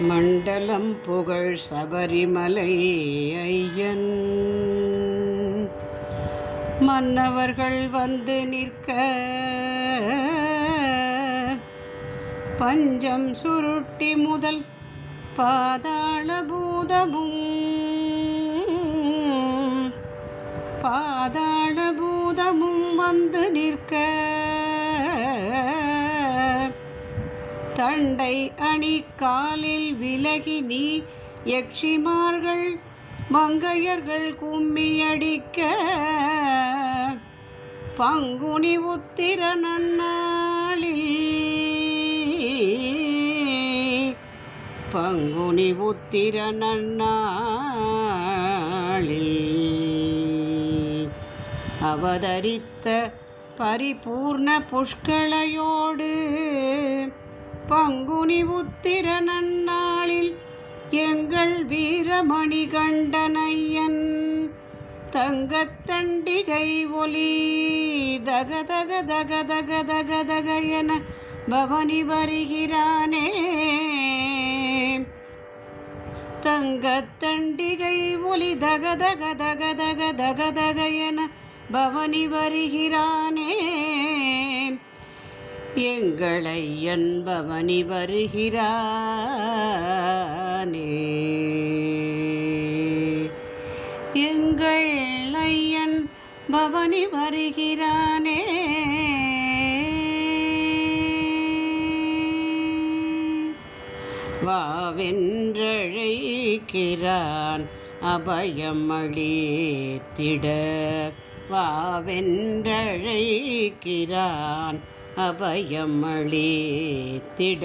மண்டலம் புகழ் சபரிமலை ஐயன். மன்னவர்கள் வந்து நிற்க பஞ்சம் சுருட்டி முதல் பாதாள பூதமும் பாதாள பூதமும் வந்து நிற்க தண்டை அணி காலில் விலகி நீ யக்ஷிமார்கள் மங்கையர்கள் கும்மியடிக்க பங்குனி உத்திர நன்னாளில் பங்குனி உத்திர நன்னாளில் அவதரித்த பரிபூர்ண புஷ்களையோடு பங்குனி உத்திர நன்னாளில் எங்கள் வீரமணி கண்டனையன். தங்கத்தண்டிகை ஒலி தக தக தக தக தக தக என பவனி வருகிறானே. தங்கத்தண்டிகை ஒலி தக தக தக தக தக தக என பவனி வருகிறானே. எங்களை என்பவனி வருகிறானே. எங்கள் ஐயன் பவனி வருகிறானே. வாவென்றழைக்கிறான் அபயம் அளித்திட வாவென்றழைக்கிறான் அபயம் அளித்திட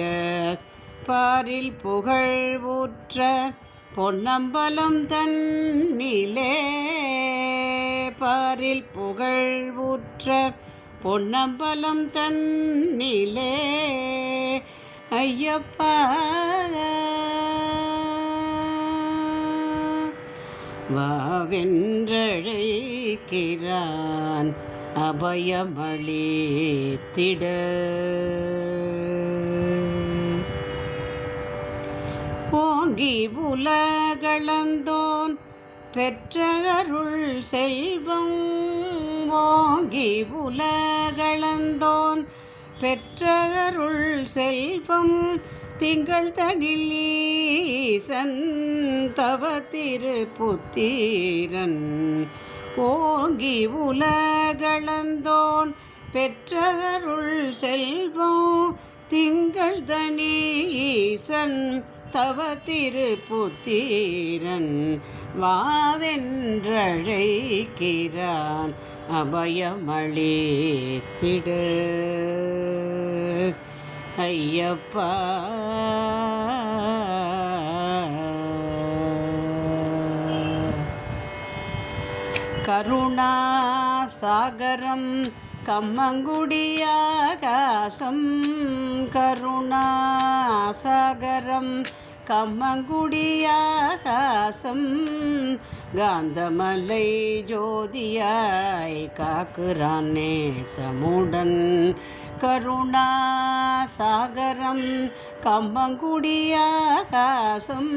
பாரில் புகழ் ஊற்ற பொன்னம்பலம் தன்னிலே. பாரில் புகழ் ஊற்ற பொன்னம்பலம் தன்னிலே. ஐயப்பா. வாவென்றழைக்கிறான் அபயமளித்திட ஓங்கி உலகளந்தோன் பெற்ற அருள் செல்வம். ஓங்கி உலகளந்தோன் பெற்ற அருள் செல்வம். திங்கள் தனில் ஈசன் தவ திருப்புத்திரன். ஓங்கி உலகளந்தோன் பெற்ற அருள் செல்வம் திங்கள் ஈசன் தவ திருப்புத்தீரன் வாவென்றழைக்கிறான் அபயமளித்திட. ஐயப்பா கருணாசாகரம் கம்மங்குடியாகாசம். கருணாசாகரம் கம்மங்குடியாகாசம். காந்தமலை ஜோதியாய் காக்குறான் நேசமுடன். கருணாசாகரம் கம்பங்குடியாகாசம்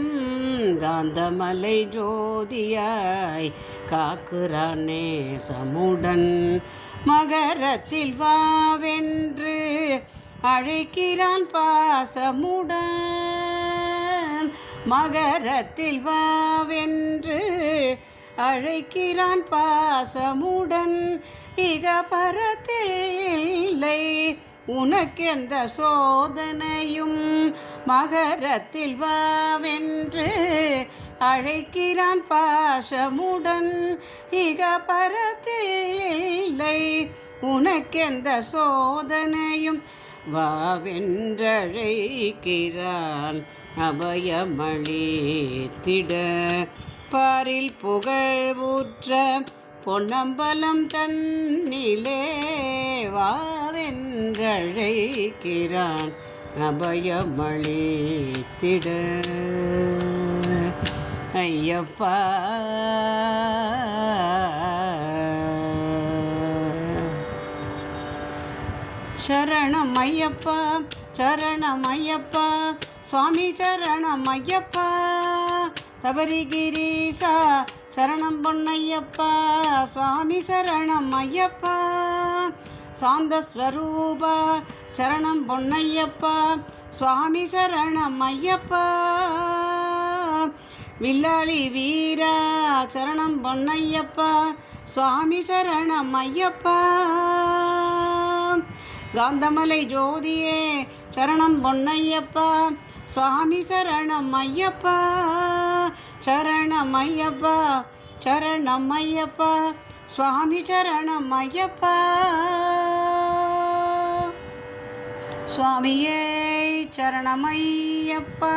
காந்தமலை ஜோதியாய் காக்குறான் நேசமுடன். மகரத்தில் வாவென்று அழைக்கிறான் பாசமுடன். மகரத்தில் வாவென்று அழைக்கிறான் பாசமுடன். இக பரத்தில்லை உனக்கெந்த சோதனையும்? மகரத்தில் வாவென்று அழைக்கிறான் பாசமுடன். இக பரத்தில்லை உனக்கெந்த சோதனையும்? வாவென்றழைக்கிறான் அபயமளித்திட. பாரில் புகழ் ஊற்ற பொன்னம்பலம் தன்னிலே வாவென்றழைக்கிறான் அபயமளித்திட. ஐயப்பா! சரணம் ஐயப்பா சரணம் ஐயப்பா சுவாமி சரணம் ஐயப்பா சபரிகிரீசா சரணம் பொன்னையப்பா சுவாமி சரணம் ஐயப்பா சாந்தஸ்வரூபா சரணம் பொன்னையப்பா சுவாமி சரணம் ஐயப்பா வில்லாளி வீரா சரணம் பொன்னையப்பா சுவாமி சரணம் ஐயப்பா காந்தமலை ஜோதியே சரணம் பொன்னையப்பா. சுவாமி சரணம் ஐயப்பா. சரணம் ஐயப்பா. சரணம் ஐயப்பா. சுவாமி சரணம் ஐயப்பா. சுவாமியே சரணமையப்பா